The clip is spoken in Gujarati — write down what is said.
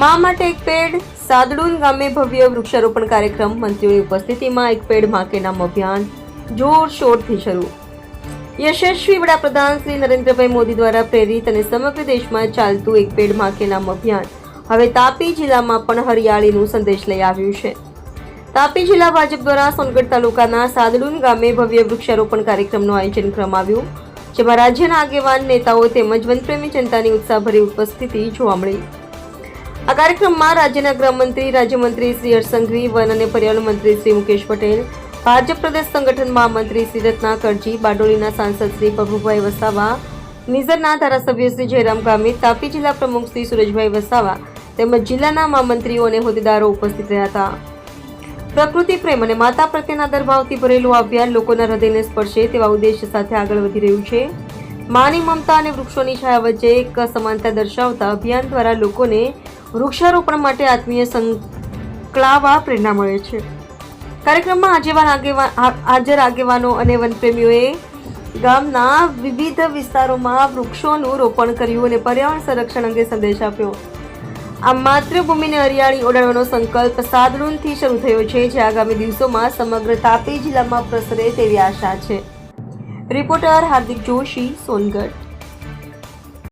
માટે એક પેડ, સાદડુન ગામે ભવ્ય વૃક્ષારોપણ કાર્યક્રમ, મંત્રીઓની ઉપસ્થિતિમાં એક પેડમાં કે નામ અભિયાન જોરશોરથી શરૂ. યશસ્વી વડાપ્રધાન શ્રી નરેન્દ્રભાઈ મોદી દ્વારા પ્રેરિત અને સમગ્ર દેશમાં ચાલતું એક પેડમાં કે નામ અભિયાન હવે તાપી જિલ્લામાં પણ હરિયાળીનું સંદેશ લઈ આવ્યું છે. તાપી જિલ્લા ભાજપ દ્વારા સોનગઢ તાલુકાના સાદડુન ગામે ભવ્ય વૃક્ષારોપણ કાર્યક્રમનું આયોજન કરવામાં આવ્યું, જેમાં રાજ્યના આગેવાન, નેતાઓ તેમજ વનપ્રેમી જનતાની ઉત્સાહભરી ઉપસ્થિતિ જોવા મળી. આ કાર્યક્રમમાં રાજ્યના ગૃહમંત્રી, રાજ્યમંત્રી શ્રી હરસંઘવી, વન અને પર્યાવરણ મંત્રી શ્રી મુકેશ પટેલ, ભાજપ પ્રદેશ સંગઠન મહામંત્રી શ્રી રત્નાકરજી બારડોલીના સાંસદ શ્રી પ્રભુભાઈ વસાવા, નિઝરના ધારાસભ્ય શ્રી જયરામ ગામિત, તાપી જિલ્લા પ્રમુખ શ્રી સુરજભાઈ વસાવા તેમજ જિલ્લાના મહામંત્રીઓ અને હોદ્દેદારો ઉપસ્થિત રહ્યા હતા. પ્રકૃતિ પ્રેમ અને માતા પ્રત્યેના દરભાવથી ભરેલું અભિયાન લોકોના હૃદયને સ્પર્શે તેવા ઉદ્દેશ સાથે આગળ વધી રહ્યું છે. માની મમતા અને વૃક્ષોની છાયા વચ્ચે એક સમાનતા દર્શાવતા અભિયાન દ્વારા લોકોને વૃક્ષારોપણ માટે આત્મીય સંકળાવા પ્રેરણા મળે છે. કાર્યક્રમમાં આજેવાન આગેવાન હાજર આગેવાનો અને વનપ્રેમીઓએ ગામના વિવિધ વિસ્તારોમાં વૃક્ષોનું રોપણ કર્યું અને પર્યાવરણ સંરક્ષણ અંગે સંદેશ આપ્યો. આ માતૃભૂમિને હરિયાળી ઓડાડવાનો સંકલ્પ સાદરૂનથી શરૂ થયો છે, જે આગામી દિવસોમાં સમગ્ર તાપી જિલ્લામાં પ્રસરે તેવી આશા છે. રિપોર્ટર હાર્દિક જોશી, સોનગઢ.